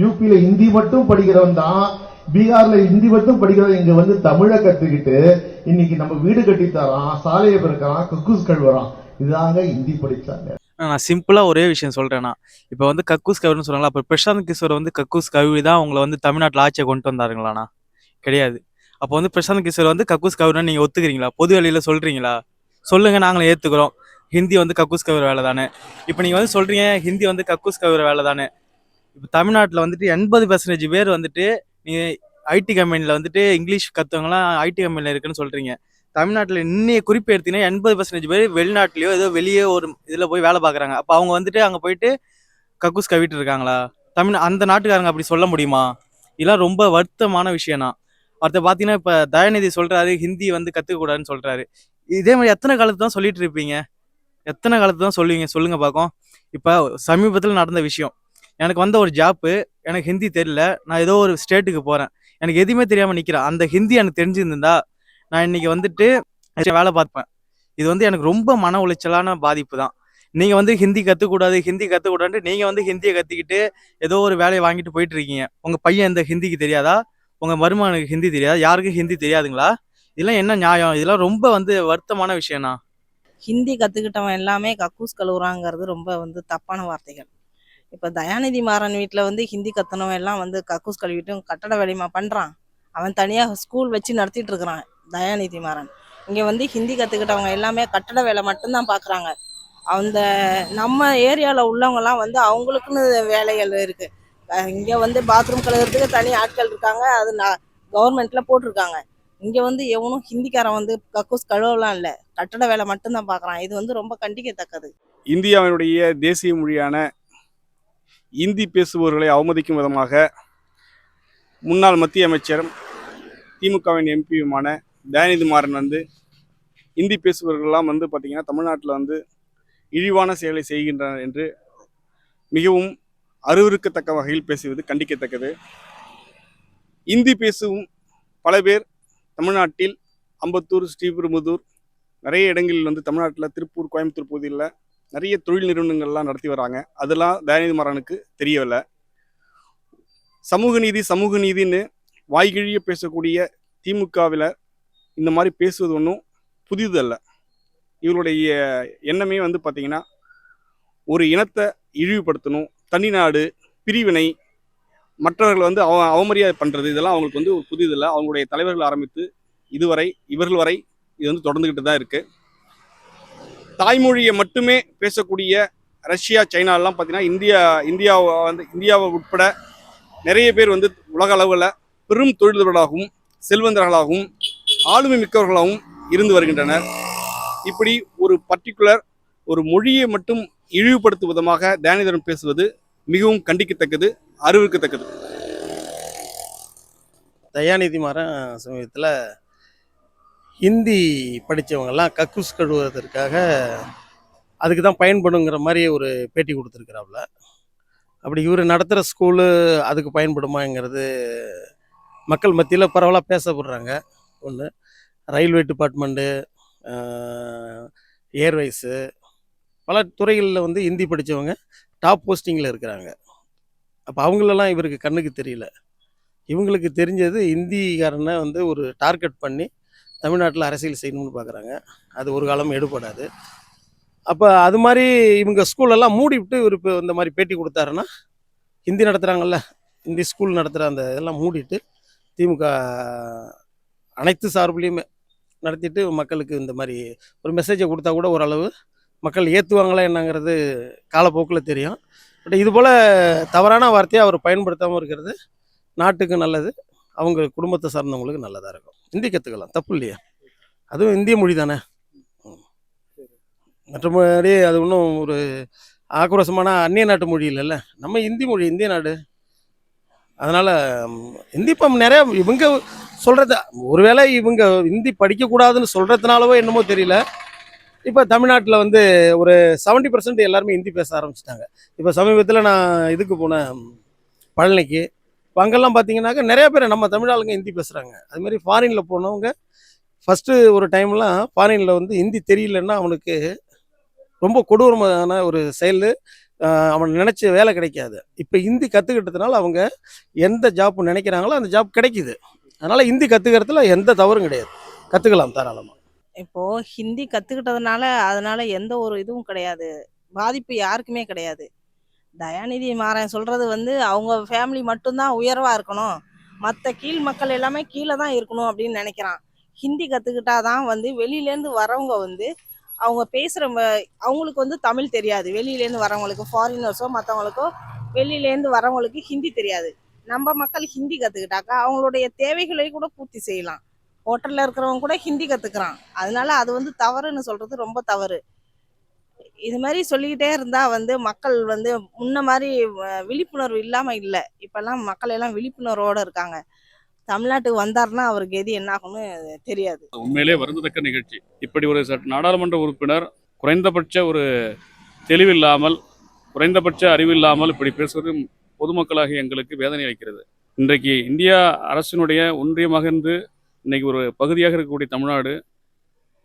யூபியில ஹிந்தி மட்டும் படிக்கிறவன் தான் பீகார்ல ஹிந்தி மட்டும் படிக்கிறவன் இங்க வந்து தமிழை கத்துக்கிட்டு இன்னைக்கு நம்ம வீடு கட்டித்தரான் சாலையை பிறக்கிறான் கக்கூஸ் கழுவுறான். இதாங்க ஹிந்தி படிச்சாங்க. நான் சிம்பிளா ஒரே விஷயம் சொல்றேன்னா இப்போ வந்து கக்கூஸ் கவின்னு சொல்றாங்களா அப்போ பிரசாந்த் கிஷோர் வந்து கக்கூஸ் கவி தான் உங்களை வந்து தமிழ்நாட்டில் ஆட்சியை கொண்டு வந்தாருங்களாண்ணா கிடையாது. அப்போ வந்து பிரசாந்த் கிஷோர் வந்து கக்கூஸ் கவின்னு நீங்க ஒத்துக்கிறீங்களா? பொது வெளியில சொல்றீங்களா? சொல்லுங்க நாங்களும் ஏத்துக்கிறோம். ஹிந்தி வந்து கக்கூஸ் கவிர வேலை தானே இப்போ நீங்க வந்து சொல்றீங்க ஹிந்தி வந்து கக்கூஸ் கவிர வேலை தானே இப்போ தமிழ்நாட்டில் வந்துட்டு எண்பது பர்சன்டேஜ் பேர் வந்துட்டு நீ ஐடி கம்பெனியில் வந்துட்டு இங்கிலீஷ் கற்றவங்களாம் ஐடி கம்பெனியில் இருக்குன்னு சொல்கிறீங்க தமிழ்நாட்டில் இன்னைய குறிப்பு எடுத்தீங்கன்னா எண்பது பர்சன்டேஜ் பேர் வெளிநாட்டிலையோ ஏதோ வெளியே ஒரு இதில் போய் வேலை பார்க்குறாங்க. அப்போ அவங்க வந்துட்டு அங்கே போயிட்டு கக்கூஸ் கவிட்டு இருக்காங்களா? தமிழ் அந்த நாட்டுக்காரங்க அப்படி சொல்ல முடியுமா? இதெல்லாம் ரொம்ப வருத்தமான விஷயம்னா. அடுத்த பார்த்தீங்கன்னா இப்போ தயாநிதி சொல்கிறாரு ஹிந்தி வந்து கற்றுக்கக்கூடாதுன்னு சொல்கிறாரு இதே மாதிரி எத்தனை காலத்து தான் சொல்லிட்டு இருப்பீங்க? எத்தனை காலத்து தான் சொல்லுவீங்க? சொல்லுங்கள் பார்க்கும் இப்போ சமீபத்தில் நடந்த விஷயம். எனக்கு வந்த ஒரு ஜாப்பு எனக்கு ஹிந்தி தெரியல. நான் ஏதோ ஒரு ஸ்டேட்டுக்கு போகிறேன் எனக்கு எதுவுமே தெரியாமல் நிற்கிறேன் அந்த ஹிந்தி எனக்கு தெரிஞ்சிருந்தா நான் இன்னைக்கு வந்துட்டு வேலை பார்ப்பேன். இது வந்து எனக்கு ரொம்ப மன உளைச்சலான பாதிப்பு தான். நீங்கள் வந்து ஹிந்தி கற்றுக்கூடாது ஹிந்தி கற்றுக்கூடாது நீங்கள் வந்து ஹிந்தியை கற்றுக்கிட்டு ஏதோ ஒரு வேலையை வாங்கிட்டு போயிட்டு இருக்கீங்க. உங்கள் பையன் இந்த ஹிந்திக்கு தெரியாதா? உங்கள் மருமகனுக்கு ஹிந்தி தெரியாதா? யாருக்கும் ஹிந்தி தெரியாதுங்களா? இதெல்லாம் என்ன நியாயம்? இதெல்லாம் ரொம்ப வந்து வருத்தமான விஷயம்னா ஹிந்தி கற்றுக்கிட்டவன் எல்லாமே கக்கூஸ் கழுவுறாங்கிறது ரொம்ப வந்து தப்பான வார்த்தைகள். இப்போ தயாநிதி மாறன் வீட்டில் வந்து ஹிந்தி கற்றுனவன் எல்லாம் வந்து கக்கூஸ் கழுவிட்டும் கட்டட வேலையுமா பண்ணுறான் அவன் தனியாக ஸ்கூல் வச்சு நடத்திட்டு இருக்கிறான் தயாநிதி மாறன். இங்கே வந்து ஹிந்தி கற்றுக்கிட்டவங்க எல்லாமே கட்டட வேலை மட்டும்தான் பார்க்குறாங்க அந்த நம்ம ஏரியாவில் உள்ளவங்கலாம் வந்து அவங்களுக்குன்னு வேலைகள் இருக்குது இங்கே வந்து பாத்ரூம் கழுவுறதுக்கு தனி ஆட்கள் இருக்காங்க. அது நான் கவர்மெண்ட்டில் போட்டிருக்காங்க. இங்கே வந்து எவனும் ஹிந்திக்காரன் வந்து கக்கூஸ் கழுவலாம் இல்லை. கட்டட வேலை மட்டும்தான் பார்க்குறான் இது வந்து ரொம்ப கண்டிக்கத்தக்கது. இந்தியாவினுடைய தேசிய மொழியான இந்தி பேசுபவர்களை அவமதிக்கும் விதமாக முன்னாள் மத்திய அமைச்சரும் திமுகவின் எம்பியுமான தயாநிதி மாறன் வந்து இந்தி பேசுபவர்கள்லாம் வந்து பார்த்திங்கன்னா தமிழ்நாட்டில் வந்து இழிவான செயலை செய்கின்றனர் என்று மிகவும் அருவருக்கத்தக்க வகையில் பேசுவது கண்டிக்கத்தக்கது. இந்தி பேசும் பல பேர் தமிழ்நாட்டில் அம்பத்தூர் ஸ்ரீபெரும்புதூர் நிறைய இடங்களில் வந்து தமிழ்நாட்டில் திருப்பூர் கோயம்புத்தூர் பகுதியில் நிறைய தொழில் நிறுவனங்கள்லாம் நடத்தி வராங்க. அதெல்லாம் தயாநிதி மாறனுக்கு தெரியவில்லை. சமூக நீதி சமூக நீதின்னு வாய்கிழிய பேசக்கூடிய திமுகவில் இந்த மாதிரி பேசுவது ஒன்றும் புதிது அல்ல இவருடைய எண்ணமே வந்து பார்த்திங்கன்னா ஒரு இனத்தை இழிவுபடுத்தணும் தனி நாடு பிரிவினை மற்றவர்கள் வந்து அவ அவமரியாதை பண்ணுறது இதெல்லாம் அவங்களுக்கு வந்து ஒரு புதிதில்லை. அவங்களுடைய தலைவர்கள் ஆரம்பித்து இதுவரை இவர்கள் வரை இது வந்து தொடர்ந்துக்கிட்டு தான் இருக்குது தாய்மொழியை மட்டுமே பேசக்கூடிய ரஷ்யா சைனாலாம் பார்த்தீங்கன்னா இந்தியா இந்தியாவை வந்து இந்தியாவை உட்பட நிறைய பேர் வந்து உலக அளவில் பெரும் தொழில்தொழிலாகவும் செல்வந்தர்களாகவும் ஆளுமை மிக்கவர்களாகவும் இருந்து வருகின்றனர். இப்படி ஒரு பர்டிகுலர் ஒரு மொழியை மட்டும் இழிவுபடுத்தும் விதமாக தயானிதரன் பேசுவது மிகவும் கண்டிக்கத்தக்கது அறிவிக்கத்தக்கது. தயாநிதி மாறன் சமீபத்தில் ஹிந்தி படித்தவங்கெல்லாம் கக்கூஸ் கழுவுறதற்காக அதுக்கு தான் பயன்படுங்கிற மாதிரி ஒரு பேட்டி கொடுத்துருக்குறாப்புல அப்படி இவர் நடத்துகிற ஸ்கூலு அதுக்கு பயன்படுமாங்கிறது மக்கள் மத்தியில் பரவலாக பேசப்படுறாங்க. ஒன்று ரயில்வே டிபார்ட்மெண்ட்டு ஏர்வைஸு பல துறைகளில் வந்து ஹிந்தி படித்தவங்க டாப் போஸ்டிங்கில் இருக்கிறாங்க. அப்போ அவங்களெல்லாம் இவருக்கு கண்ணுக்கு தெரியல. இவங்களுக்கு தெரிஞ்சது ஹிந்திக்காரனை வந்து ஒரு டார்கெட் பண்ணி தமிழ்நாட்டில் அரசியல் செய்யணும்னு பார்க்குறாங்க. அது ஒரு காலம் எடுபடாது. அப்போ அது மாதிரி இவங்க ஸ்கூலெல்லாம் மூடி விட்டு இவர் இப்போ இந்த மாதிரி பேட்டி கொடுத்தாருன்னா ஹிந்தி நடத்துகிறாங்கல்ல ஹிந்தி ஸ்கூல் நடத்துகிற அந்த இதெல்லாம் மூடிட்டு திமுக அனைத்து சார்புலேயுமே நடத்திட்டு மக்களுக்கு இந்த மாதிரி ஒரு மெசேஜை கொடுத்தா கூட ஓரளவு மக்கள் ஏற்றுவாங்களா என்னங்கிறது காலப்போக்கில் தெரியும். பட் இது போல் தவறான வார்த்தையை அவர் பயன்படுத்தாமல் இருக்கிறது நாட்டுக்கு நல்லது. அவங்க குடும்பத்தை சார்ந்தவங்களுக்கு நல்லதாக இருக்கும். ஹிந்தி கற்றுக்கலாம் தப்பு இல்லையா. அதுவும் இந்திய மொழி தானே. மற்றபடி அது ஒன்றும் ஒரு ஆக்ரோஷமான அந்நிய நாட்டு மொழி இல்லைல்ல. நம்ம இந்தி மொழி இந்திய நாடு. அதனால் இந்தி இப்போ நிறையா இவங்க சொல்கிறத ஒருவேளை இவங்க ஹிந்தி படிக்கக்கூடாதுன்னு சொல்கிறதுனாலவோ என்னமோ தெரியல. இப்போ தமிழ்நாட்டில் வந்து ஒரு செவன்ட்டி பர்சன்ட் எல்லாருமே ஹிந்தி பேச ஆரம்பிச்சிட்டாங்க. இப்போ சமீபத்தில் நான் இதுக்கு போனேன் பழனிக்கு. இப்போ அங்கெல்லாம் பார்த்தீங்கன்னாக்கா நிறைய பேர் நம்ம தமிழ் ஆளுங்க ஹிந்தி பேசுகிறாங்க அதுமாரி ஃபாரினில் போனவங்க ஃபஸ்ட்டு ஒரு டைம்லாம் ஃபாரினில் வந்து ஹிந்தி தெரியலன்னா அவனுக்கு ரொம்ப கொடூரமான ஒரு செயல். அவன் நினச்ச வேலை கிடைக்காது. இப்போ ஹிந்தி கற்றுக்கிட்டதுனால அவங்க எந்த ஜாப் நினைக்கிறாங்களோ அந்த ஜாப் கிடைக்குது. அதனால் ஹிந்தி கற்றுக்கிறதுல எந்த தவறும் கிடையாது. கற்றுக்கலாம் தாராளமாக இப்போது ஹிந்தி கற்றுக்கிட்டதுனால அதனால் எந்த ஒரு இதுவும் கிடையாது. பாதிப்பு யாருக்குமே கிடையாது. தயாநிதி மாறன் சொல்றது வந்து அவங்க ஃபேமிலி மட்டும்தான் உயர்வா இருக்கணும். மற்ற கீழ் மக்கள் எல்லாமே கீழே தான் இருக்கணும் அப்படின்னு நினைக்கிறான். ஹிந்தி கத்துக்கிட்டாதான் வந்து வெளியிலேருந்து வரவங்க வந்து அவங்க பேசுகிற அவங்களுக்கு வந்து தமிழ் தெரியாது. வெளியிலேருந்து வரவங்களுக்கு ஃபாரினர்ஸோ மற்றவங்களுக்கோ வெளியிலேருந்து வரவங்களுக்கு ஹிந்தி தெரியாது. நம்ம மக்கள் ஹிந்தி கற்றுக்கிட்டாக்கா அவங்களுடைய தேவைகளை கூட பூர்த்தி செய்யலாம். ஹோட்டலில் இருக்கிறவங்க கூட ஹிந்தி கற்றுக்குறான் அதனால அது வந்து தவறுன்னு சொல்கிறது ரொம்ப தவறு. இது மாதிரி சொல்லிக்கிட்டே இருந்தால் வந்து மக்கள் வந்து முன்ன மாதிரி விழிப்புணர்வு இல்லாமல் இல்லை. இப்போல்லாம் மக்கள் எல்லாம் விழிப்புணர்வோடு இருக்காங்க. தமிழ்நாட்டுக்கு வந்தாருன்னா அவருக்கு எது என்ன ஆகும்னு தெரியாது உண்மையிலே வருந்தத்தக்க நிகழ்ச்சி. இப்படி ஒரு நாடாளுமன்ற உறுப்பினர் குறைந்தபட்ச ஒரு தெளிவில்லாமல் குறைந்தபட்ச அறிவில்லாமல் இப்படி பேசுவது பொதுமக்களாக எங்களுக்கு வேதனை அளிக்கிறது. இன்றைக்கு இந்தியா அரசினுடைய ஒன்றியமாக இருந்து இன்னைக்கு ஒரு பகுதியாக இருக்கக்கூடிய தமிழ்நாடு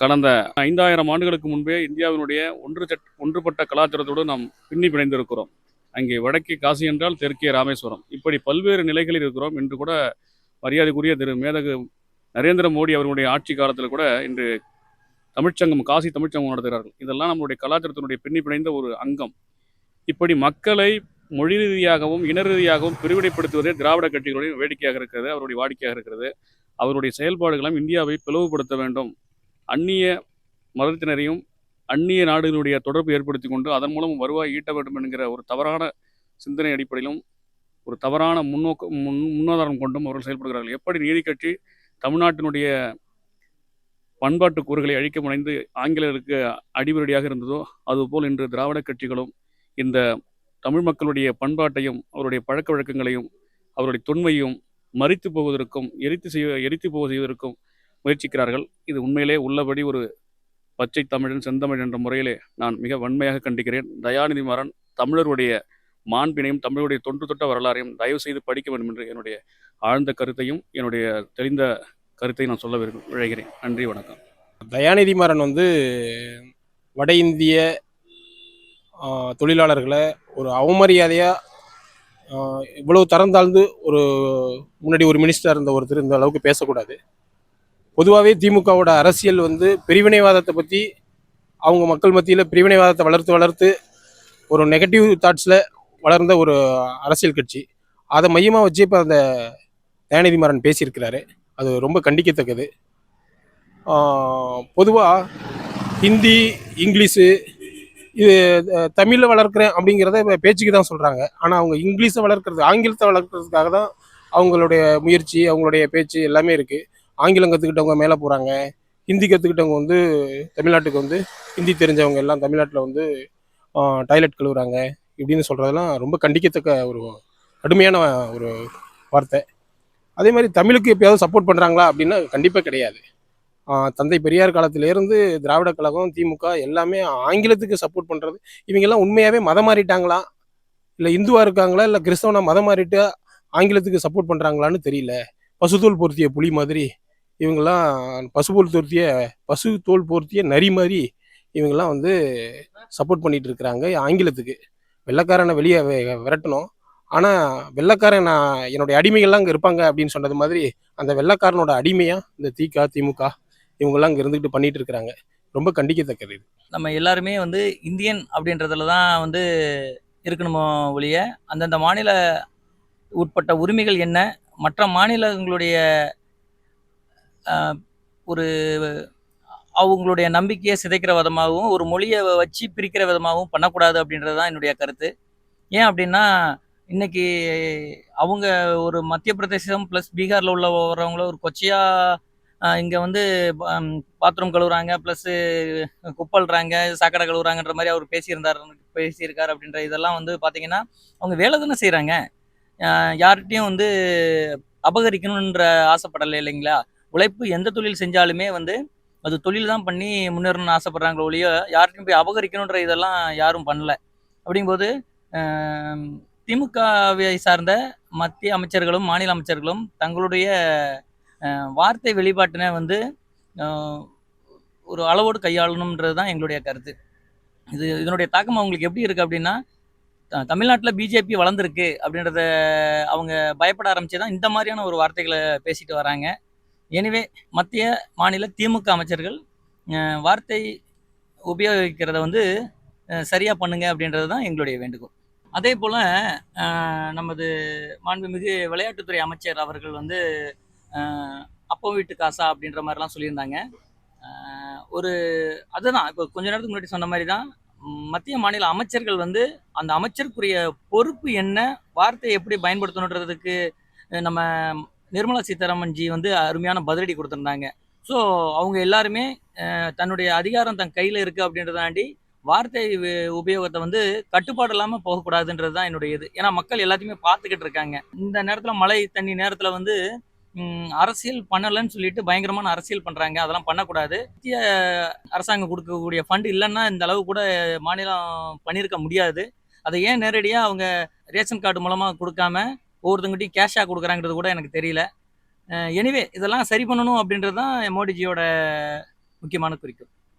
கடந்த ஐந்தாயிரம் ஆண்டுகளுக்கு முன்பே இந்தியாவினுடைய ஒன்று ஒன்றுபட்ட கலாச்சாரத்தோடு நாம் பின்னி பிணைந்திருக்கிறோம். அங்கே வடக்கே காசி என்றால் தெற்கே ராமேஸ்வரம். இப்படி பல்வேறு நிலைகளில் இருக்கிறோம் என்று கூட மரியாதைக்குரிய திரு மேதகு நரேந்திர மோடி அவர்களுடைய ஆட்சி காலத்தில் கூட இன்று தமிழ்ச்சங்கம் காசி தமிழ்ச்சங்கம் நடத்துகிறார்கள். இதெல்லாம் நம்மளுடைய கலாச்சாரத்தினுடைய பின்னி பிணைந்த ஒரு அங்கம். இப்படி மக்களை மொழி ரீதியாகவும் இன ரீதியாகவும் பிரிவினைப்படுத்துவதே திராவிட கட்சிகளுடைய வேடிக்கையாக இருக்கிறது அவருடைய வாடிக்கையாக இருக்கிறது. அவருடைய செயல்பாடுகளும் இந்தியாவை பிளவுபடுத்த வேண்டும். அந்நிய மதத்தினரையும் அந்நிய நாடுகளுடைய தொடர்பு ஏற்படுத்தி கொண்டு அதன் மூலம் வருவாய் ஈட்ட வேண்டும் என்கிற ஒரு தவறான சிந்தனை அடிப்படையிலும் ஒரு தவறான முன்னோக்கு முன் முன்னாதாரம் கொண்டும் அவர்கள் செயல்படுகிறார்கள். எப்படி நீதி கட்சி தமிழ்நாட்டினுடைய பண்பாட்டு கூறுகளை அழிக்க முனைந்து ஆங்கிலருக்கு அடிபடியாக இருந்ததோ அதுபோல் இன்று திராவிட கட்சிகளும் இந்த தமிழ் மக்களுடைய பண்பாட்டையும் அவருடைய பழக்க வழக்கங்களையும் அவருடைய தொன்மையும் மறித்து போவதற்கும் எரித்து செய்ய எரித்து போக செய்வதற்கும் முயற்சிக்கிறார்கள். இது உண்மையிலே உள்ளபடி ஒரு பச்சை தமிழன் செந்தமிழ் என்ற முறையிலே நான் மிக வன்மையாக கண்டிக்கிறேன். தயாநிதி மாறன் தமிழருடைய மாண்பினையும் தமிழுடைய தொன்று தொட்ட வரலாறையும் தயவு செய்து படிக்க வேண்டும் என்று என்னுடைய ஆழ்ந்த கருத்தையும் என்னுடைய தெரிந்த கருத்தை நான் சொல்ல விரும்பு விழைகிறேன். நன்றி வணக்கம். தயாநிதி மாறன் வந்து வட இந்திய தொழிலாளர்களை ஒரு அவமரியாதையாக இவ்வளவு தரம் தாழ்ந்து ஒரு முன்னாடி ஒரு மினிஸ்டர் இருந்த ஒருத்தர் இந்த அளவுக்கு பேசக்கூடாது. பொதுவாகவே திமுகவோட அரசியல் வந்து பிரிவினைவாதத்தை பற்றி அவங்க மக்கள் மத்தியில் பிரிவினைவாதத்தை வளர்த்து வளர்த்து ஒரு நெகட்டிவ் தாட்ஸில் வளர்ந்த ஒரு அரசியல் கட்சி. அதை மையமாக வச்சு இப்போ அந்த தயாநிதிமாறன் பேசியிருக்கிறாரு. அது ரொம்ப கண்டிக்கத்தக்கது. பொதுவாக ஹிந்தி இங்கிலீஷு இது தமிழில் வளர்க்குறேன் அப்படிங்கிறத இப்போ பேச்சுக்கு தான் சொல்கிறாங்க ஆனால் அவங்க இங்கிலீஷை வளர்க்குறது ஆங்கிலத்தை வளர்க்குறதுக்காக தான் அவங்களுடைய முயற்சி அவங்களுடைய பேச்சு எல்லாமே இருக்குது ஆங்கிலம் கற்றுக்கிட்டவங்க மேலே போகிறாங்க ஹிந்தி கற்றுக்கிட்டவங்க வந்து தமிழ்நாட்டுக்கு வந்து ஹிந்தி தெரிஞ்சவங்க எல்லாம் தமிழ்நாட்டில் வந்து டாய்லெட் கழுவுறாங்க. இப்படின்னு சொல்கிறதெல்லாம் ரொம்ப கண்டிக்கத்தக்க ஒரு கடுமையான ஒரு வார்த்தை. அதே மாதிரி தமிழுக்கு எப்பயாவது சப்போர்ட் பண்ணுறாங்களா அப்படின்னா கண்டிப்பாக கிடையாது. தந்தை பெரியார் காலத்திலேருந்து திராவிட கழகம் திமுக எல்லாமே ஆங்கிலத்துக்கு சப்போர்ட் பண்ணுறது இவங்கெல்லாம் உண்மையாகவே மதம் மாறிட்டாங்களா? இல்லை இந்துவாக இருக்காங்களா? இல்லை கிறிஸ்தவனா மதம் மாறிட்டு ஆங்கிலத்துக்கு சப்போர்ட் பண்ணுறாங்களான்னு தெரியல. பசுதூள் பொருத்திய புலி மாதிரி இவங்கெல்லாம் பசுபோல் பொருத்திய பசு தோல் போர்த்திய நரி மாதிரி இவங்கெல்லாம் வந்து சப்போர்ட் பண்ணிட்டு இருக்கிறாங்க ஆங்கிலத்துக்கு. வெள்ளைக்காரனை வெளியே விரட்டணும். ஆனால் வெள்ளக்காரன் நான் என்னுடைய அடிமைகள்லாம் அங்கே இருப்பாங்க அப்படின்னு சொன்னது மாதிரி அந்த வெள்ளக்காரனோட அடிமையாக இந்த திக திமுக இவங்கெல்லாம் இங்கே இருந்துக்கிட்டு பண்ணிட்டு இருக்கிறாங்க. ரொம்ப கண்டிக்கத்தக்கது இது. நம்ம எல்லாருமே வந்து இந்தியன் அப்படின்றதுல தான் வந்து இருக்கணுமோ ஒழிய அந்தந்த மாநில உட்பட்ட உரிமைகள் என்ன மற்ற மாநிலங்களுடைய ஒரு அவங்களுடைய நம்பிக்கையை சிதைக்கிற விதமாகவும் ஒரு மொழியை வச்சு பிரிக்கிற விதமாகவும் பண்ணக்கூடாது அப்படின்றது தான் என்னுடைய கருத்து. ஏன் அப்படின்னா இன்னைக்கு அவங்க ஒரு மத்திய பிரதேசம் ப்ளஸ் பீகாரில் உள்ள வரவங்கள ஒரு கொச்சையாக இங்கே வந்து பாத்ரூம் கழுவுறாங்க ப்ளஸ்ஸு குப்பல்றாங்க சாக்கடை கழுவுறாங்கன்ற மாதிரி அவர் பேசியிருந்தார் பேசியிருக்கார் அப்படின்ற இதெல்லாம் வந்து பார்த்தீங்கன்னா அவங்க வேலை தானே செய்கிறாங்க யார்கிட்டையும் வந்து அபகரிக்கணுன்ற ஆசைப்படலை இல்லைங்களா? உழைப்பு எந்த தொழில் செஞ்சாலுமே வந்து அது தொழில் தான் பண்ணி முன்னேறணும்னு ஆசைப்பட்றாங்களோ ஒழிய யார்கிட்டையும் போய் அபகரிக்கணுன்ற இதெல்லாம் யாரும் பண்ணல. அப்படிங்கும்போது திமுகவை சார்ந்த மத்திய அமைச்சர்களும் மாநில அமைச்சர்களும் தங்களுடைய வார்த்தை வெளிப்பாட்டினை வந்து ஒரு அளவோடு கையாளணுன்றது தான் எங்களுடைய கருத்து. இது இதனுடைய தாக்கம் அவங்களுக்கு எப்படி இருக்குது அப்படின்னா தமிழ்நாட்டில் பிஜேபி வளர்ந்துருக்கு அப்படின்றத அவங்க பயப்பட ஆரம்பிச்சு தான் இந்த மாதிரியான ஒரு வார்த்தைகளை பேசிட்டு வராங்க. எனவே மத்திய மாநில திமுக அமைச்சர்கள் வார்த்தை உபயோகிக்கிறத வந்து சரியாக பண்ணுங்க அப்படின்றது தான் எங்களுடைய வேண்டுகோள். அதே போல் நமது மாண்புமிகு விளையாட்டுத்துறை அமைச்சர் அவர்கள் வந்து அப்போ வீட்டு காசா அப்படின்ற மாதிரிலாம் சொல்லியிருந்தாங்க. ஒரு அதுதான் இப்போ கொஞ்ச நேரத்துக்கு முன்னாடி சொன்ன மாதிரி தான் மத்திய மாநில அமைச்சர்கள் வந்து அந்த அமைச்சருக்குரிய பொறுப்பு என்ன வார்த்தையை எப்படி பயன்படுத்தணுன்றதுக்கு நம்ம நிர்மலா சீதாராமன் ஜி வந்து அருமையான பதிலடி கொடுத்துருந்தாங்க. ஸோ அவங்க எல்லாருமே தன்னுடைய அதிகாரம் தன் கையில் இருக்குது அப்படின்றதாண்டி வார்த்தை உபயோகத்தை வந்து கட்டுப்பாடு இல்லாமல் போகக்கூடாதுன்றது தான் என்னுடைய இது. ஏன்னா மக்கள் எல்லாத்தையுமே பார்த்துக்கிட்டு இருக்காங்க. இந்த நேரத்தில் மழை தண்ணி நேரத்தில் வந்து அரசியல் பண்ணலைன்னு சொல்லிட்டு பயங்கரமான அரசியல் பண்ணுறாங்க அதெல்லாம் பண்ணக்கூடாது. மத்திய அரசாங்கம் கொடுக்கக்கூடிய ஃபண்ட் இல்லைன்னா இந்த அளவு கூட மாநிலம் பண்ணியிருக்க முடியாது. அதை ஏன் நேரடியாக அவங்க ரேஷன் கார்டு மூலமாக கொடுக்காம ஒவ்வொருத்தங்கிட்டையும் கேஷாக கொடுக்குறாங்கிறது கூட எனக்கு தெரியல. எனிவே இதெல்லாம் சரி பண்ணணும் அப்படின்றது தான் மோடிஜியோட முக்கியமான குறிக்கோள்.